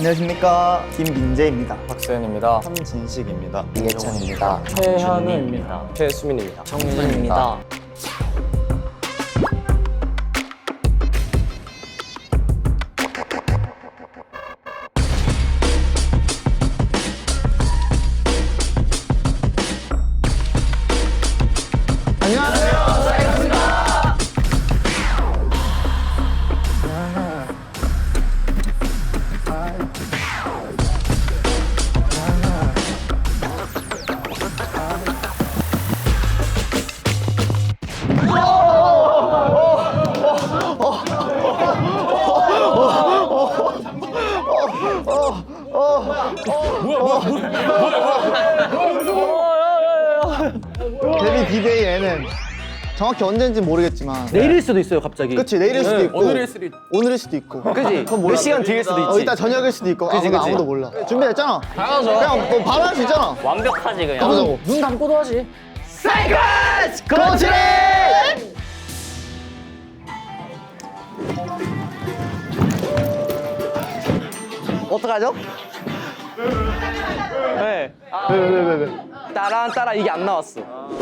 안녕하십니까 김민재입니다. 박세현입니다. 함진식입니다. 이해찬입니다. 최현우입니다. 최수민입니다. 정민입니다. 정확히 언제인지 모르겠지만. 내일일 수도 있어요 갑자기. 그치 내일일 수도 있고. 오늘일 수도 있- 오늘일 수도 있고. 그지 몰라. 몇 시간 뒤일 수도 어, 있지. 이따 저녁일 수도 있고. 그치, 아무도, 그치. 아무도 몰라. 준비됐잖아. 당연하죠. 그냥 뭐 바로 할 수 있잖아. 완벽하지 그냥. 가보자고. 눈 감고도 하지. 그렇지! 어떡하죠? 네. 왜왜 왜 왜, 왜? 따란 따라 이게 안 나왔어.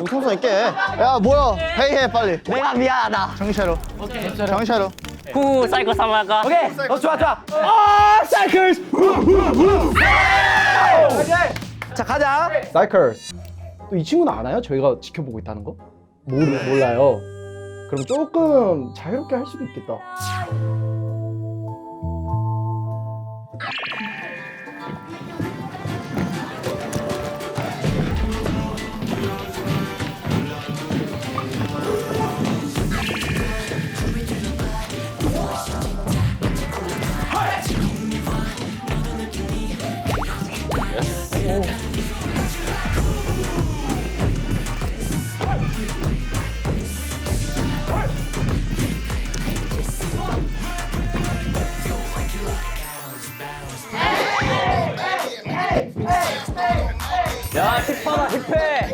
통성 있게 야 뭐야 헤이 해 빨리. 내가 미안하다. 정신 차려. 후 사이코 사마가. 오케이. 어 좋아 좋아. 아 사이클스. 자 가자. 사이클스. 또 이 친구는 알아요? 저희가 지켜보고 있다는 거? 모르, 몰라요. 그럼 조금 자유롭게 할 수도 있겠다 힙해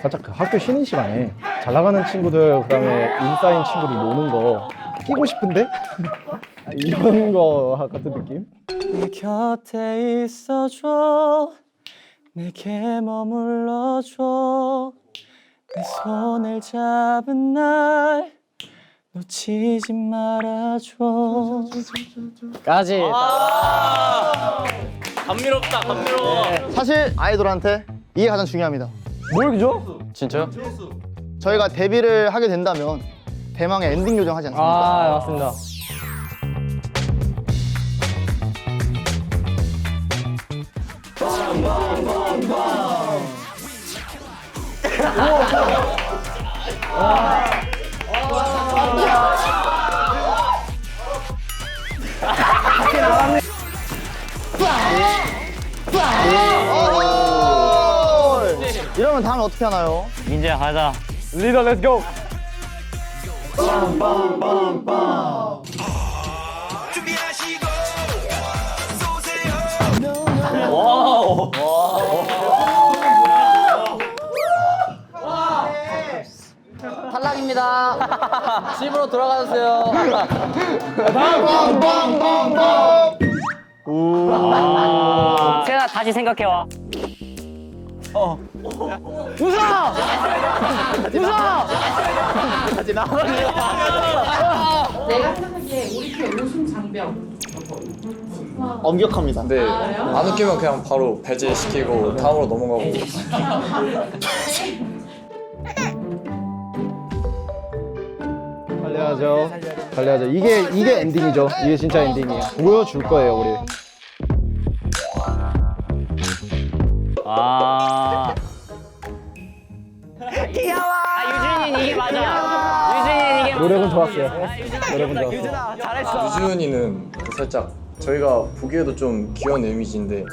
살짝 그 학교 쉬는 시간에 잘 나가는 친구들 그다음에 인싸인 친구들 노는 거 끼고 싶은데? 이런 거 같은 느낌? 내 곁에 있어줘 내게 머물러줘 내 손을 잡은 날 놓치지 말아줘 까지 감미롭다 감미로워. 사실 아이돌한테 이게 가장 중요합니다 뭘 그죠? 진짜요? 저희가 데뷔를 하게 된다면 대망의 엔딩 요정 하지 않습니까? 아 맞습니다 이러면 다음에 어떻게 하나요? 민재야 가자. 리더 렛츠 고 탈락입니다 집으로 돌아가주세요 세아 다시 생각해 와. 내가 생각하기에 우리 팀의 우승 장벽 엄격합니다. 네. 안 웃기면 그냥 바로 배제시키고 다음으로 넘어가고. 달려야죠. 달려야죠. 이게 이게 엔딩이죠. 이게 진짜 엔딩이에요. 보여줄 거예요 우리. 아. 귀여워. 아 유준이 이게 맞아. 유준이 이게. 노력은 좋았어요 노력은 좋았어요 유준아 잘했어 유준이는 그 살짝 저희가 보기에도 좀 귀여운 이미지인데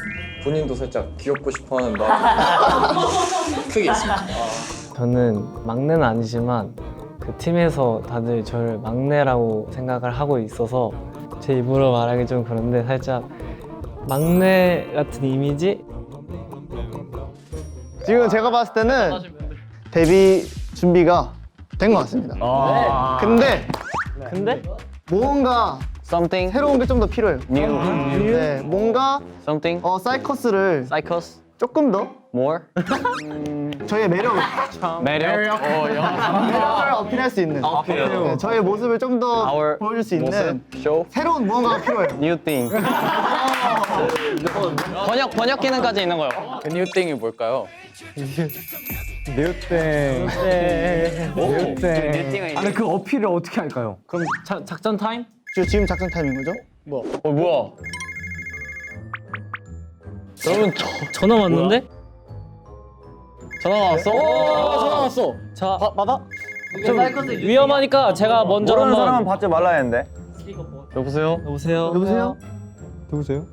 본인도 살짝 귀엽고 싶어하는 마음이 크게 있습니다. 저는 막내는 아니지만 그 팀에서 다들 저를 막내라고 생각을 하고 있어서 제 입으로 말하기 좀 그런데 살짝 막내 같은 이미지? 지금 제가 봤을 때는 데뷔 준비가 된 것 같습니다. 아. 근데 근데? 뭔가 Something 새로운 게 좀 더 필요해요. new. 네, 뭔가 Something. 어, 사이커스를 Psychos. 조금 더 More. 저희의 매력을 매력. 어, 매력을 어필할 수 있는 네, 저의 모습을 좀 더 Our 보여줄 수 있는 Show. 새로운 무언가가 필요해요. New thing. 번역 번역 기능까지 있는 거요. 그 new thing이 뭘까요? 뉴땡. 뉴땡. 아니 그 어필을 어떻게 할까요? 그럼 자, 작전 타임? 저 지금 작전 타임인 거죠? 어 뭐야? 여러분 저 전화 왔는데? 전화 왔어? 전화 왔어. 자, 받아? 좀 위험하니까 제가 먼저 모르는 한번 사람은 받지 말라 했는데. 여보세요? 여보세요. 여보세요? 누구세요?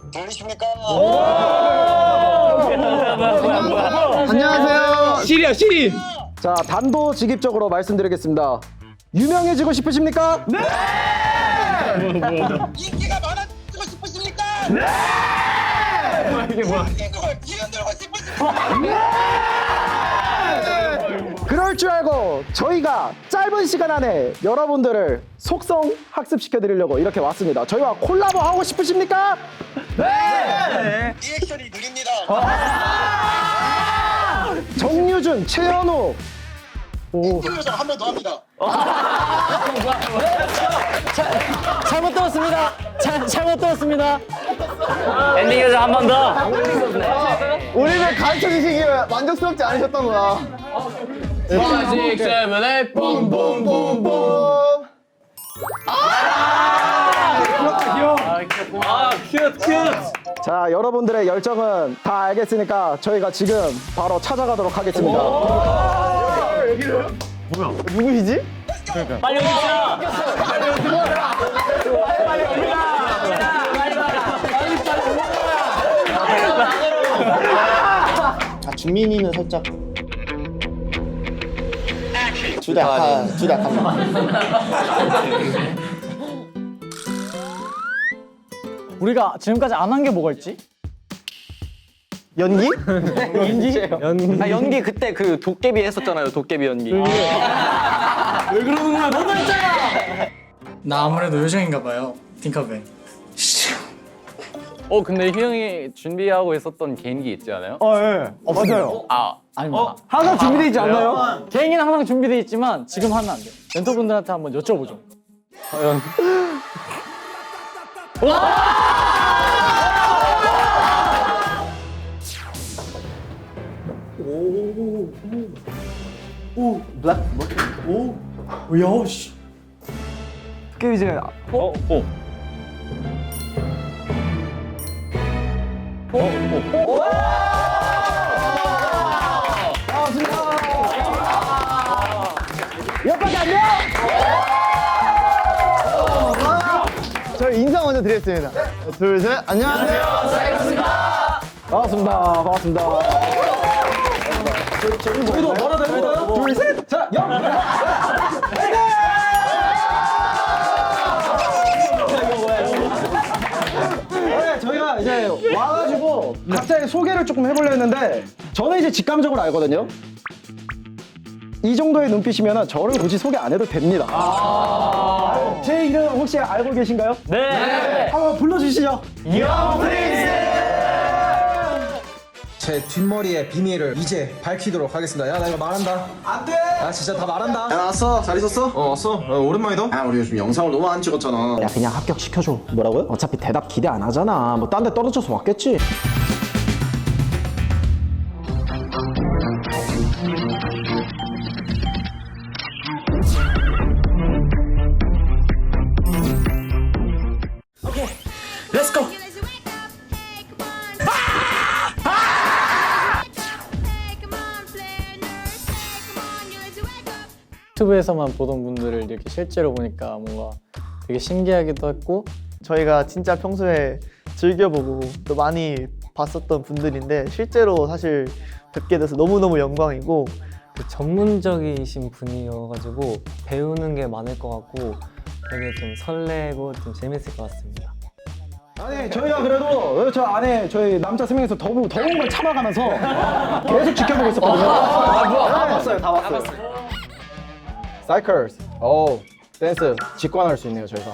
안녕하세요. 시리야 시리. 자, 단도직입적으로 말씀드리겠습니다. 유명해지고 싶으십니까? 네! 인기가 많아지고 싶으십니까? 네! 이게 뭐야? 뛰어들고 싶으십니까? 그럴 줄 알고 저희가 짧은 시간 안에 여러분들을 속성 학습시켜 드리려고 이렇게 왔습니다. 저희와 콜라보 하고 싶으십니까? 리액션이 느립니다. 정유준, 최현우, 인기요정 한번 더 합니다. 잘못 들었습니다. 잘, 잘못 들었습니다. 엔딩 요정 한번 더. 우리를 가르쳐 주시기에 만족스럽지 않으셨던 거야. 5, 6, 7, 8, 뿜뿜뿜뿜. 자, 여러분들의 열정은 다 알겠으니까 저희가 지금 바로 찾아가도록 하겠습니다. 누구이지? 빨리 오십시오. 아, 준민이는 살짝 약한, 둘다 약합니다. 우리가 지금까지 안 한 게 뭐가 있지? 연기? 아 연기 그때 그 도깨비 했었잖아요. 도깨비 연기. 나 아무래도 요정인가 봐요. 팅커벨. 어 근데 희영이 준비하고 있었던 개인기 있지 않아요? 어, 예. 어, 맞아요. 아 아닙니다. 항상 준비되어 있지 않나요? 개인기는 항상 준비돼 있지만 지금 하면 안 돼. 멘토분들한테 한번 여쭤보죠. 저희 인사 먼저 드리겠습니다. 둘, 셋, 안녕하세요. 반갑습니다. 반갑습니다. 저희도 뭐라 됩니다. 둘, 셋, 자, 영! 네, 저희가 이제 와가지고 각자의 소개를 조금 해보려 했는데 저는 이제 직감적으로 알거든요. 이 정도의 눈빛이면 저를 굳이 소개 안 해도 됩니다. 제 이름 혹시 알고 계신가요? 네. 한번 불러주시죠. 제 뒷머리의 비밀을 이제 밝히도록 하겠습니다. 야, 나 이거 말한다. 안 돼! 나 진짜 다 말한다. 야 나 왔어? 잘 있었어? 어 왔어 어, 오랜만이다 아 우리 요즘 영상을 너무 안 찍었잖아 야 그냥 합격시켜줘 뭐라고요? 어차피 대답 기대 안 하잖아 뭐 딴 데 떨어져서 왔겠지 유튜브에서만 보던 분들을 이렇게 실제로 보니까 뭔가 되게 신기하기도 했고 저희가 진짜 평소에 즐겨보고 또 많이 봤었던 분들인데 실제로 사실 뵙게 돼서 너무너무 영광이고 그 전문적이신 분이어가지고 배우는 게 많을 것 같고 되게 좀 설레고 좀 재밌을 것 같습니다. 아니 저희가 그래도 저 안에 저희 남자 세 명이서 더운 더운 걸 참아가면서 계속 지켜보고 있었거든요 다 봤어요. 다 봤어요 사이클스. 오, 댄스 직관할 수 있네요 저희가.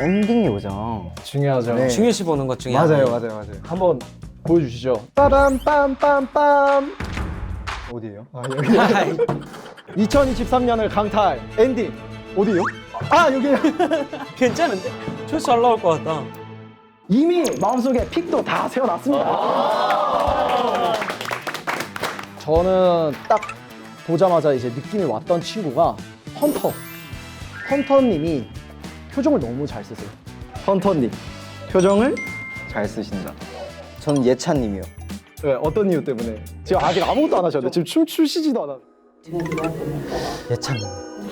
엔딩 요정. 중요하죠. 네. 중요시 보는 것 중에 맞아요. 맞아요, 맞아요. 한번 보여주시죠. 빠밤 빰빰빰. 어디예요? 아 여기. 2023년을 강탈 엔딩 어디요? 아 여기요. 괜찮은데? 조회수 잘 나올 것 같다. 이미 마음속에 픽도 다 세워놨습니다. 저는 딱 보자마자 이제 느낌이 왔던 친구가 헌터. 헌터님이 표정을 너무 잘 쓰세요. 헌터님 표정을 잘 쓰신다. 전 예찬님이요. 왜 어떤 이유 때문에? 지금 아직 아무것도 안 하셨는데 지금 춤 추시지도 않아. 예찬님.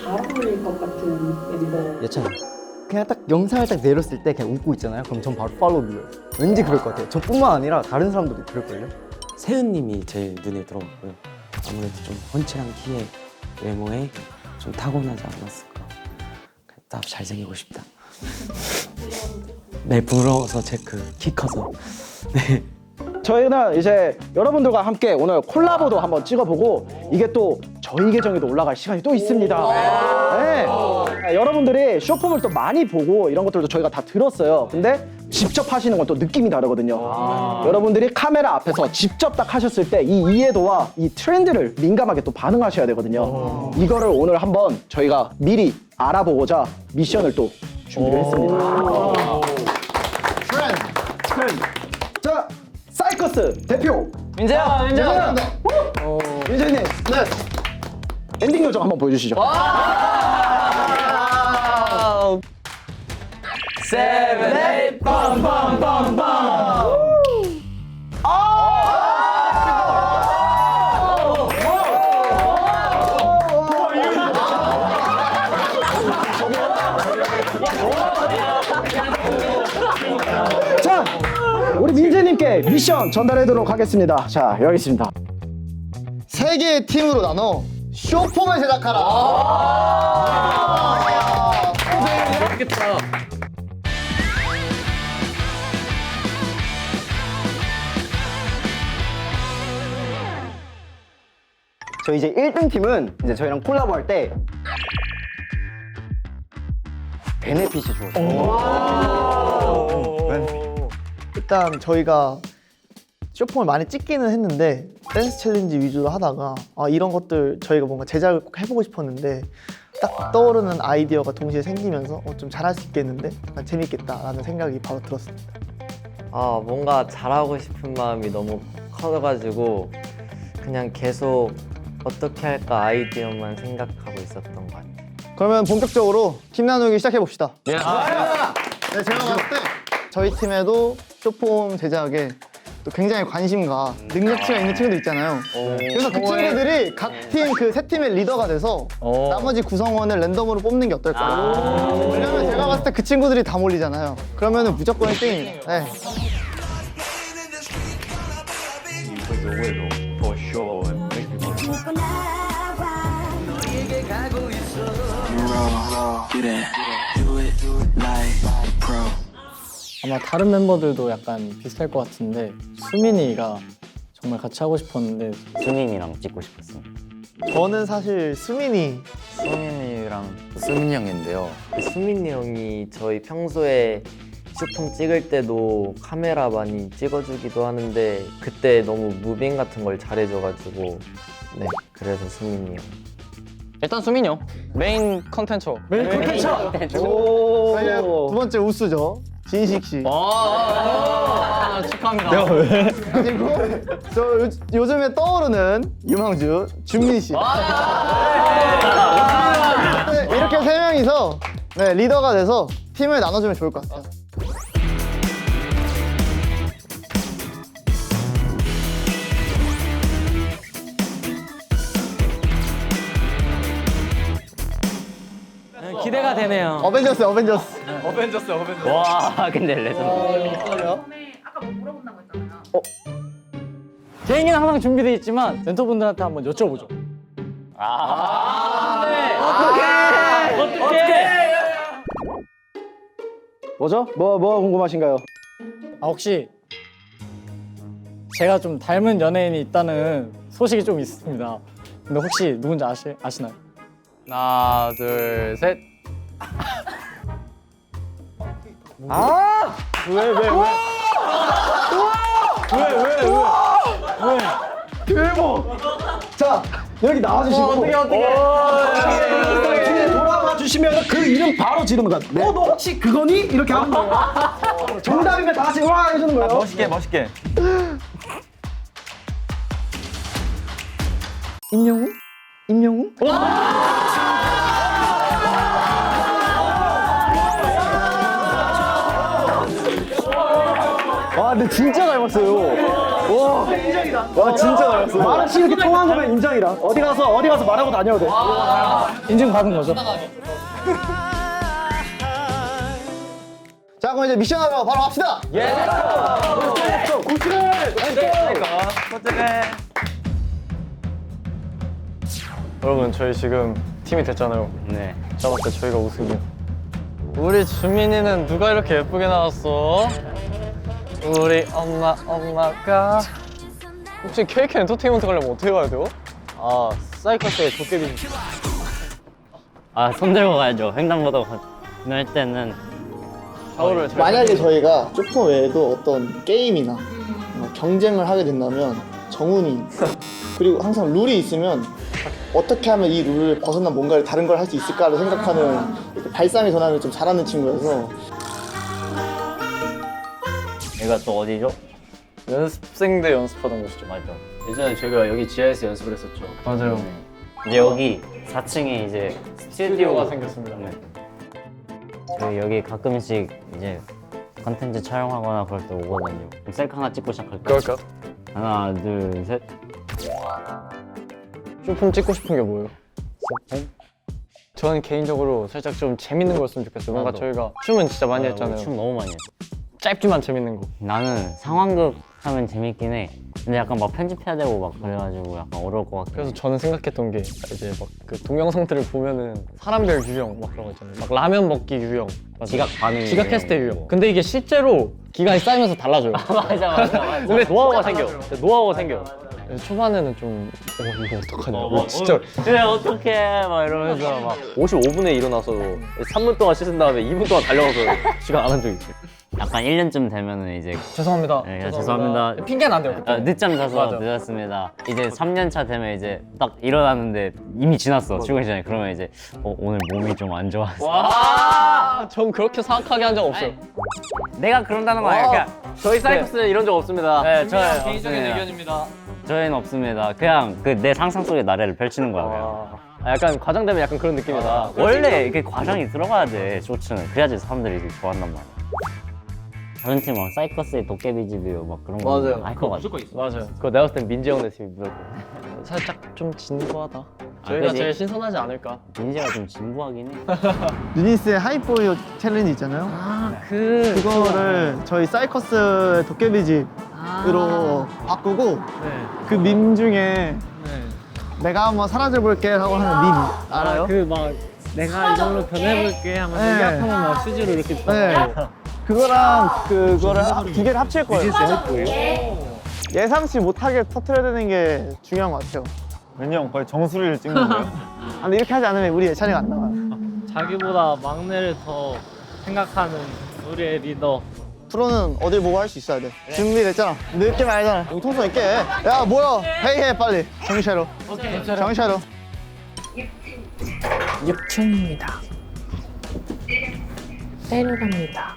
잘 어울릴 것 같은 멤버. 예찬님. 그냥 딱 영상을 딱 내렸을 때 그냥 웃고 있잖아요. 그럼 전 바로 팔로우 눌러요. 왠지 그럴 것 같아요. 저뿐만 아니라 다른 사람들도 그럴걸요? 세은님이 제일 눈에 들어오고요. 아무래도 좀 펀치랑 키에 외모에 좀 타고나지 않았을까. 딱 잘생기고 싶다. 네 부러워서 체크 키 커서. 네. 저희는 이제 여러분들과 함께 오늘 콜라보도 한번 찍어보고 이게 또 저희 계정에도 올라갈 시간이 또 있습니다. 네. 아, 여러분들이 쇼폼을 또 많이 보고 이런 것들도 저희가 다 들었어요. 근데 직접 하시는 건 또 느낌이 다르거든요. 여러분들이 카메라 앞에서 직접 딱 하셨을 때 이 이해도와 이 트렌드를 민감하게 또 반응하셔야 되거든요. 이거를 오늘 한번 저희가 미리 알아보고자 미션을 또 준비를 했습니다. 사이커스 대표 민재야, 민재야. 민재님. 네. 엔딩 요정 한번 보여주시죠. 세븐, 에잇, 빰빰빰빰. 미션 전달하도록 하겠습니다. 자, 여기 있습니다. 세 개의 팀으로 나눠 쇼폼을 제작하라. 재밌겠다. 저 이제 1등 팀은 이제 저희랑 콜라보 할 때 베네핏이 좋아요. 일단 저희가 쇼폼을 많이 찍기는 했는데 댄스 챌린지 위주로 하다가 아, 이런 것들 저희가 뭔가 제작을 꼭 해보고 싶었는데 딱 떠오르는 아이디어가 동시에 생기면서 어, 좀 잘할 수 있겠는데 아, 재밌겠다라는 생각이 바로 들었습니다. 아 뭔가 잘하고 싶은 마음이 너무 커가지고 그냥 계속 어떻게 할까 아이디어만 생각하고 있었던 것 같아요. 그러면 본격적으로 팀 나누기 시작해 봅시다. 네, 제가 봤을 때 저희 팀에도 쇼폼 제작에 또 굉장히 관심과 능력치가 있는 친구들 있잖아요. 그래서 그 친구들이 각 팀 그 세 팀의 리더가 돼서 나머지 구성원을 랜덤으로 뽑는 게 어떨까? 왜냐면 제가 봤을 때 그 친구들이 다 몰리잖아요. 그러면 무조건 1등입니다. 네. 아마 다른 멤버들도 약간 비슷할 것 같은데 수민이가 정말 같이 하고 싶었는데 수민이랑 찍고 싶었습니다. 저는 사실 수민이 수민이랑 수민이 형인데요. 수민이 형이 저희 평소에 슈품 찍을 때도 카메라 많이 찍어주기도 하는데 그때 너무 무빙 같은 걸 잘해줘가지고 네 그래서 수민이 형. 일단 수민이 형. 메인 컨텐츠. 메인 컨텐츠. 저희의 두 번째 우수죠. 진식 씨. 아, 축하합니다. 그리고 저 요, 요즘에 떠오르는 유망주 준민 씨. 네, 이렇게 세 명이서 네, 리더가 돼서 팀을 나눠주면 좋을 것 같아요. 기대가 되네요. 어벤져스, 어벤져스. 와, 근데 레전드. 전에 아까 뭐 물어본다고 했잖아요. 개인기는 항상 준비되어 있지만 멘토분들한테 한번 여쭤보죠. 아, 네. 뭐죠? 뭐, 뭐 궁금하신가요? 아 혹시 제가 좀 닮은 연예인이 있다는 소식이 좀 있습니다. 근데 혹시 누군지 아시, 아시나요? 하나, 둘, 셋. 아! 왜, 왜, 왜? 왜, 왜, 왜? 왜? 대박! 자, 여기 나와주시고. 어떻게, 어떻게. 뒤에 돌아와 주시면 그 이름 바로 지르는 거야. 어, 너 혹시 그거니? 이렇게 하는 거예요. 정답이면 다 같이 와 해주는 거예요. 멋있게, 멋있게. 임영 이렇게 통한 거면 인정이다. 어디 가서, 어디 가서 말하고 다녀도 돼. 인증 받은 거죠. 자 그럼 이제 미션 하러 바로 갑시다. 여러분, 저희 지금 팀이 됐잖아요. 네. 잡았을 때 저희가 우승이요. 우리 주민이는 누가 이렇게 예쁘게 나왔어? 우리 엄마, 엄마가. 혹시 KK 엔터테인먼트 가려면 어떻게 가야 돼요? 아, 사이커스의 도깨비. 아, 손 들고 가야죠. 횡단보도 건널 때는 샤워를 잘. 만약에 저희가 쇼폰 외에도 어떤 게임이나 뭐 경쟁을 하게 된다면 정훈이 그리고 항상 룰이 있으면 어떻게 하면 이 룰을 벗어난 뭔가를 다른 걸 할 수 있을까를 생각하는 이렇게 발상의 전환을 좀 잘하는 친구여서 얘가 또 어디죠? 연습생 때 연습하던 곳이죠. 맞아. 예전에 저희가 여기 지하에서 연습을 했었죠. 맞아요. 이제 여기 4층에 이제 스튜디오가 스튜디오가 생겼습니다. 네. 저희 여기 가끔씩 이제 컨텐츠 촬영하거나 그럴 때 오거든요. 그럼 셀카 하나 찍고 시작할까요? 그럴까? 하나, 둘, 셋. 쇼폼 찍고 싶은 게 뭐예요? 저는 개인적으로 살짝 좀 재밌는 거였으면 좋겠어요. 뭔가 나도. 저희가 춤은 진짜 많이 했잖아요. 춤 너무 많이 했어. 짧지만 재밌는 거. 나는 상황극 하면 재밌긴 해. 근데 약간 막 편집해야 되고 막 그래가지고 약간 어려울 것 같아. 그래서 저는 생각했던 게 이제 막 그 동영상들을 보면은 사람별 유형 막 그런 거 있잖아요. 막 라면 먹기 유형, 맞아요. 지각 반응. 지각했을 때 유형. 근데 이게 실제로 기간이 쌓이면서 달라져요. 맞아, 맞아, 맞아. 근데 노하우가 생겨. 노하우가 생겨. 초반에는 좀 어, 이거 어떡하냐. 이거 진짜 그래 어떡해 막 이러면서 막 55분에 일어나서 3분 동안 씻은 다음에 2분 동안 달려가서 시간 안 한 적이 있어요. 약간 1년쯤 되면은 이제 죄송합니다. 네, 죄송합니다. 핑계는 안 돼요. 어, 늦잠 자서 맞아. 늦었습니다. 이제 3년 차 되면 이제 딱 일어났는데 이미 지났어 출근 시간이. 그러면 이제 어, 오늘 몸이 좀 안 좋아서. 와, 전 그렇게 사악하게 한 적 없어요. 내가 그런다는 거 아니야. 그냥 저희 사이코스 이런 적 없습니다. 네, 저의 개인적인 없습니다. 의견입니다. 저희는 없습니다. 그냥 그 내 상상 속의 나래를 펼치는 거야. 그냥. 아, 약간 과장되면 약간 그런 느낌이다. 원래 이게 과정이 들어가야 돼 쇼츠는 그래야지 사람들이 이제 좋아한단 말이야. 다른 팀 막 사이커스의 도깨비 집이요 막 그런 거 맞아요. 알것 같아. 맞아요. 그거 내가 봤을 땐 민지 형네 팀이 무조건. 살짝 좀 진부하다. 저희가 그지? 제일 신선하지 않을까. 민지가 좀 진부하긴 해. 유니스의 하이포유 챌린지 있잖아요. 그 그거를 저희 사이커스 도깨비 집으로 바꾸고 그밈 중에 내가 한번 사라져 볼게 하고 하는 밈 알아요? 그 막 내가 이걸로 변해볼게 하면 네. 생각하면 막 수지로 이렇게 네. 그거랑 그거를 합- 두 개를 합칠 거예요. 예상치 못하게 터트려야 되는 게 중요한 것 같아요. 왠지 형 거의 정수리를 찍는 거예요? 아, 근데 이렇게 하지 않으면 우리 예찬이가 안 나와요. 자기보다 막내를 더 생각하는 우리의 리더 프로는 어딜 보고 할 수 있어야 돼. 준비됐잖아. 늦게 말잖아. 융통성 있게 해. 야, 뭐야? 헤이 해, 빨리. 정신 차려. 정신 차려. 6층입니다. 내려갑니다.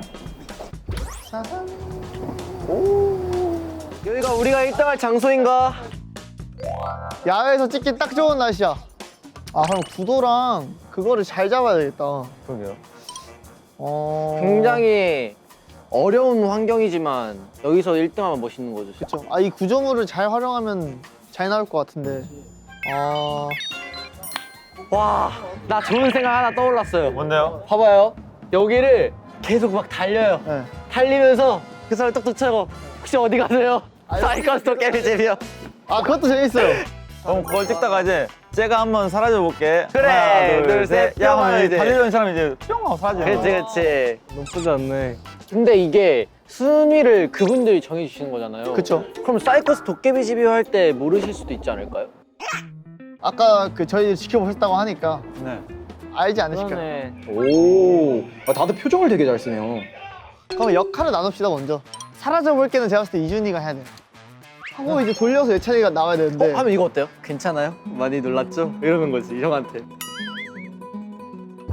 여기가 우리가 1등할 장소인가? 야외에서 찍기 딱 좋은 날씨야. 아, 그럼 구도랑 그거를 잘 잡아야 되겠다. 그러게요. 어... 굉장히 어려운 환경이지만 여기서 1등하면 멋있는 거죠. 그쵸. 아, 이 구조물을 잘 활용하면 잘 나올 것 같은데. 아... 와, 나 좋은 생각 하나 떠올랐어요. 뭔데요? 봐봐요. 여기를 계속 막 달려요. 네. 달리면서 그 사람 똑똑 차고 혹시 어디 가세요? 사이커스토 깨비잼이요. 아, 그것도 재밌어요. 그럼 그걸 찍다가 이제 제가 한번 사라져 볼게. 그래, 하나, 둘, 둘, 셋. 셋. 야 하면 이제. 달리던 사람이 이제 뿅 하고 사라지는 그렇지. 그렇지. 나쁘지 않네 근데 이게 순위를 그분들이 정해주시는 거잖아요. 그쵸. 그럼 사이커스 도깨비집이요 할 때 모르실 수도 있지 않을까요? 아까 그 저희 지켜보셨다고 하니까 네. 알지 않으실까요? 오. 아, 다들 표정을 되게 잘 쓰네요. 그럼 역할을 나눕시다 먼저. 사라져 볼 게는 제가 봤을 때 이준이가 해야 돼요. 하고 이제 돌려서 예찬이가 나와야 되는데. 하면 이거 어때요? 괜찮아요? 많이 놀랐죠? 이러는 거지 형한테.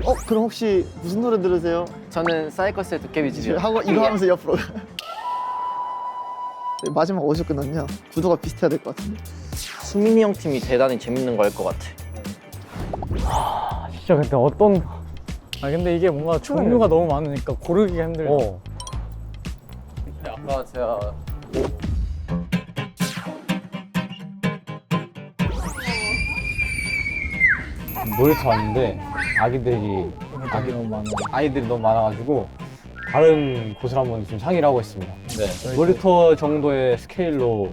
어 그럼 혹시 무슨 노래 들으세요? 저는 사이커스의 도깨비 집이요. 하고 이거 하면서 옆으로. 마지막 어디서 끝났냐? 구도가 비슷해야 될 것 같은데. 수민이 형 팀이 대단히 재밌는 거 할 것 같아. 진짜 근데 어떤 아 근데 이게 뭔가 종류가 너무 많으니까 고르기가 힘들다. 어 아까 제가 놀이터 왔는데 아기들이 아기 너무 많아 아이들이 너무 많아가지고 다른 곳을 한번 좀 상의를 하고 있습니다. 네. 놀이터 정도의 스케일로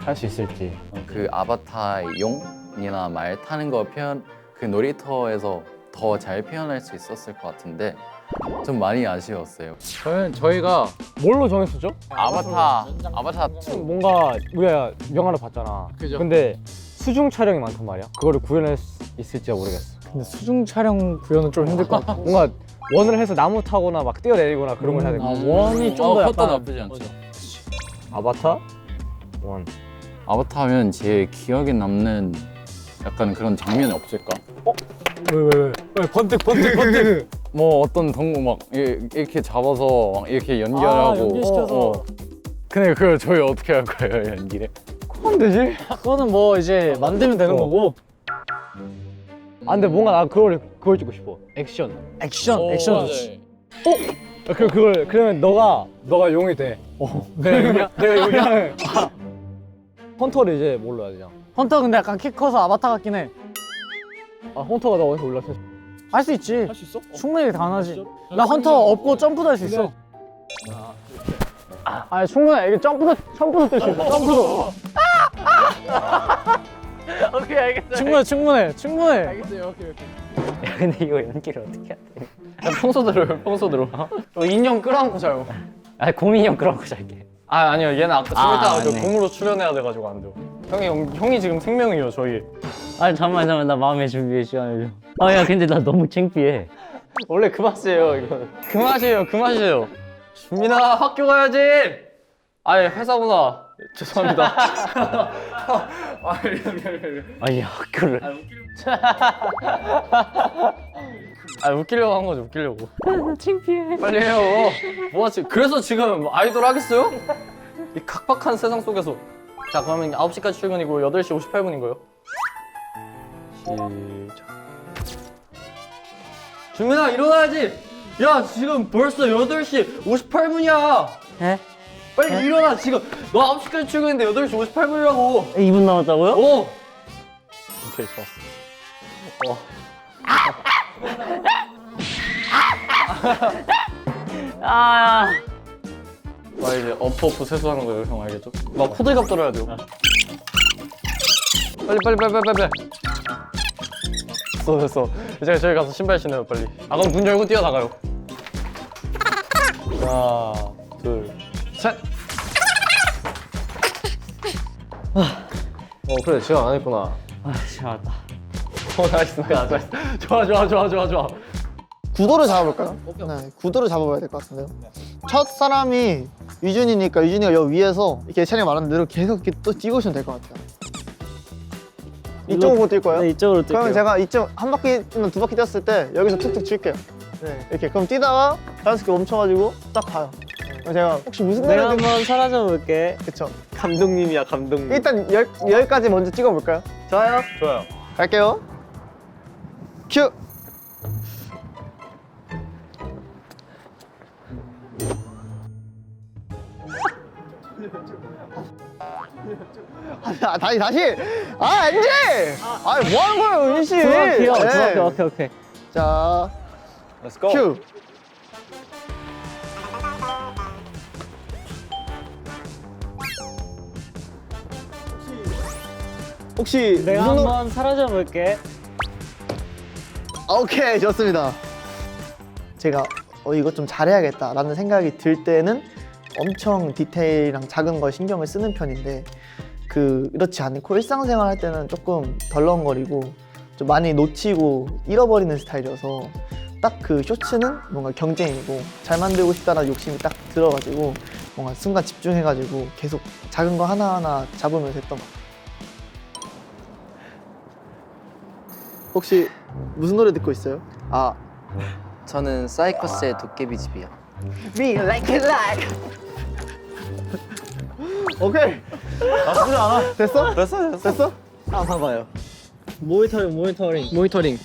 할 수 있을지. 그 아바타 용이나 말 타는 거 표현 그 놀이터에서 더 잘 표현할 수 있었을 것 같은데 좀 많이 아쉬웠어요. 저는 저희가 뭘로 정했었죠? 아바타 아바타 2 뭔가 우리가 영화를 봤잖아. 그죠. 근데 수중 촬영이 많단 말이야. 그거를 구현할 수 있을지 모르겠어. 근데 수중 촬영 구현은 좀 힘들 것 같아. 뭔가 원을 해서 나무 타거나 막 뛰어내리거나 그런 걸 해야 되고. 아 원이 좀더 어, 그것도 약간 나쁘지 않죠. 아바타 원. 아바타 하면 제일 기억에 남는 약간 그런 장면이 없을까? 왜왜 왜? 번뜩 번뜩 번뜩. 뭐 어떤 동물 막 이- 이렇게 잡아서 막 이렇게 연결하고 아, 연결시켜서. 어, 어. 근데 그걸 저희 어떻게 할 거예요 연기를? 하면 되지? 그거는 뭐 이제 만들면 되는 어. 거고 아 근데 뭔가 나 그걸 그걸 찍고 싶어. 액션. 액션 액션 좋지. 아, 그 그걸 그러면 너가 너가 용이 돼. 어. 내가 용이야? 내가 용이야? 아. 헌터를 이제 뭘로 해야 되냐? 헌터 근데 약간 키 커서 아바타 같긴 해. 아 헌터가 나 어디서 올랐어? 할수 있지. 할수 있어? 충분히 가능하지. 나 헌터 업고 점프도 할 수 있어. 아, 아니 충분해. 이게 점프도 점프도 뜰수 있어. 점프도. 오케이 알겠어요. 충분해, 충분해, 충분해. 알겠어요. 오케이 오케이. 근데 이거 연기를 어떻게 해야 돼? 평소대로 평소대로. 어, 인형 끌어안고 자요. 아 고민형 그런 거 잘게. 아 아니요 얘는 아까 좀 아, 그 맞네. 공으로 출연해야 돼가지고 안 돼요. 형이 형, 형이 지금 생명이에요 저희. 아 잠만 잠만 나 마음의 준비의 시간을 좀. 아야 근데 나 너무 창피해. 원래 그 맛이에요 이거. 그 맛이에요 그 맛이에요. 준민아 학교 가야지. 아예 회사구나. 죄송합니다. 아 미안 미안 미안. 아니 학교를. 아 웃기려고 한 거죠 웃기려고. 창피해. 빨리 해요. 뭐가 지금 그래서 지금 아이돌 하겠어요? 이 각박한 세상 속에서. 자 그러면 9시까지 출근이고 8시 58분인가요? 시작. 준민아 일어나야지. 야 지금 벌써 8시 58분이야. 에? 빨리 일어나 지금 너 9시까지 출근인데 8시 58분이라고. 2분 남았다고요? 어. 오케이 좋았어. 어. 아. 나 이제 어프 어프 세수하는 거예요 형 알겠죠? 나 호들갑 들어야 돼요. 빨리 빨리 빨리 빨리 빨리. 됐어 됐어. 이제 저희 가서 신발 신어요 빨리. 아 그럼 문 열고 뛰어나가요. 하나 둘 셋. 어 그래 지금 안 했구나. 아 잘왔다. 어 나이스 나이스 나이스. 좋아 좋아 좋아 좋아 좋아 구도를 잡아볼까요? 네, 구도를 잡아봐야 될 것 같은데요. 첫 사람이 유준이니까 유준이가 여기 위에서 이렇게 예찬이가 말한 대로 계속 이렇게 또 찍으시면 될 것 같아요. 이쪽으로 뛸 거예요? 네 이쪽으로 뛸게요. 그러면 제가 이쪽 한 바퀴는 두 바퀴 뛰었을 때 여기서 툭툭 칠게요. 네, 이렇게 그럼 뛰다가 자연스럽게 멈춰가지고 딱 가요. 그럼 제가 혹시 무슨 노래 내가 듣 한번 사라져 볼게. 그쵸. 감독님이야 감독님 일단 열, 열까지 먼저 찍어볼까요? 좋아요 좋아요 갈게요. 큐! 아, 다시 다시 아 엔지 아뭐 하는 거예요 은씨 중학교 네. 중학교 오케이 오케이. 자 Let's go 큐. 혹시 내가 무슨 노- 한번 사라져 볼게. 아, 오케이 좋습니다. 제가 어 이거 좀 잘해야겠다라는 생각이 들 때는 엄청 디테일이랑 작은 걸 신경을 쓰는 편인데 그 그렇지 않고 일상생활 할 때는 조금 덜렁거리고 좀 많이 놓치고 잃어버리는 스타일이어서 딱 그 쇼츠는 뭔가 경쟁이고 잘 만들고 싶다라는 욕심이 딱 들어가지고 뭔가 순간 집중해가지고 계속 작은 거 하나하나 잡으면서 했던 것 같아요. 혹시 무슨 노래 듣고 있어요? 아 저는 사이커스의 도깨비 집이요. Me like it like. 오케이. 나쁘지 않아. 됐어? 됐어, 됐어. 됐어? 한번 봐봐요. 모니터링 모니터링 모니터링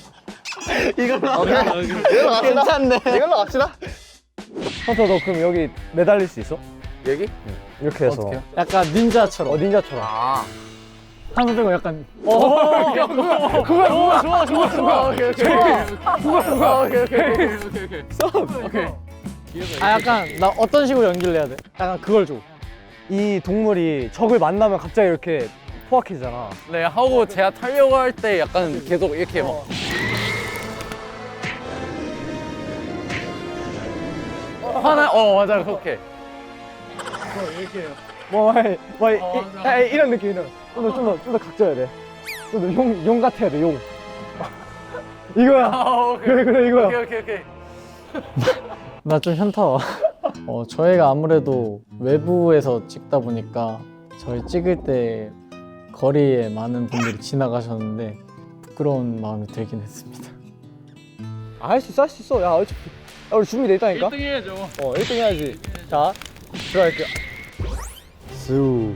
이걸로 오케이. 이걸로 갑시다. 괜찮네. 이걸로 갑시다. 헌터 너 그럼 여기 매달릴 수 있어? 여기? 이렇게 해서 어떡해요? 약간 닌자처럼 어 닌자처럼 아. 한번 들고 약간 어 그거 그거 그거 좋아 좋아 좋아 오케이 오케이 그거 그거 오케이 오케이 오케이 아 약간 나 어떤 식으로 연기를 해야 돼? 약간 그걸 줘 이 동물이 적을 만나면 갑자기 이렇게 포악해지잖아 네 하고 제가 타려고 할 때 약간 계속 이렇게 막 화나 어 맞아 그렇게 뭐, 뭐, 뭐 이, 이, 이런 느낌이는 좀더 좀 더 좀 더 각져야 돼. 좀 더 용 용 같아야 돼 용. 이거야. 그래 그래 이거야. 오케이 오케이 오케이 나 좀 현타 와. 어, 저희가 아무래도 외부에서 찍다 보니까 저희 찍을 때 거리에 많은 분들이 지나가셨는데 부끄러운 마음이 들긴 했습니다. 아, 할 수 있어 할 수 있어. 야 어차피 야, 우리 준비돼 있다니까. 1등 해야죠. 어 1등 해야지. 자 들어갈게요. 수.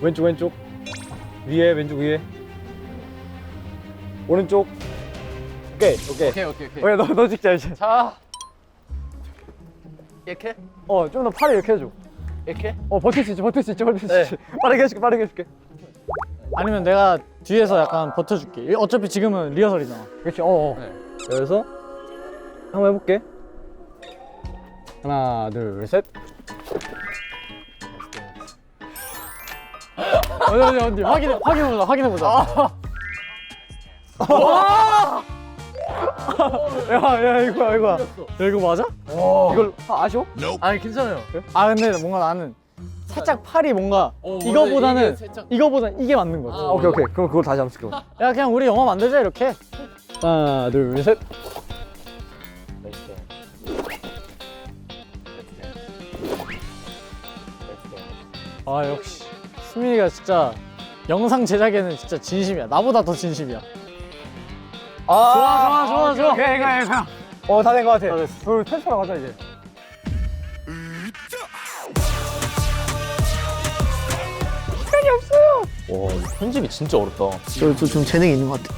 왼쪽 왼쪽 위에 왼쪽 위에 오른쪽 오케이 오케이. 오케이 오케이 오케이. 오케이 너너 찍자 이제. 자. 이렇게? 어 좀 더 팔을 이렇게 해줘. 이렇게? 어 버틸 수 있지 버틸 수 있지 버틸 수 있지. 빠르게 해줄게 빠르게 해줄게. 아니면 내가 뒤에서 약간 버텨줄게. 어차피 지금은 리허설이잖아. 그렇지 어어 그래서 한번 해볼게. 하나 둘셋. 어디 어디 어디? 확인해 확인해보자 확인해보자. 야 야 이거야 이거야 야 이거 맞아? 이걸 아, 아쉬워? 아니 괜찮아요. 아 근데 뭔가 나는 살짝 팔이 뭔가 어. 이거보다는 이게 살짝- 이거보단 이게 맞는 거지. 아, 오케이 오케이 그럼 그걸 다시 한번 쓸게 야 그냥 우리 영화 만들자 이렇게. 하나 둘 셋 아 역시 수민이가 진짜 영상 제작에는 진짜 진심이야. 나보다 더 진심이야. 아, 좋아, 좋아, 좋아, 좋아. 오케이, 이거, 이거. 어, 다 된 것 같아. 그럼 편집하러 가자, 이제. 와, 편집이 진짜 어렵다. 저, 저 좀 재능이 있는 것 같아.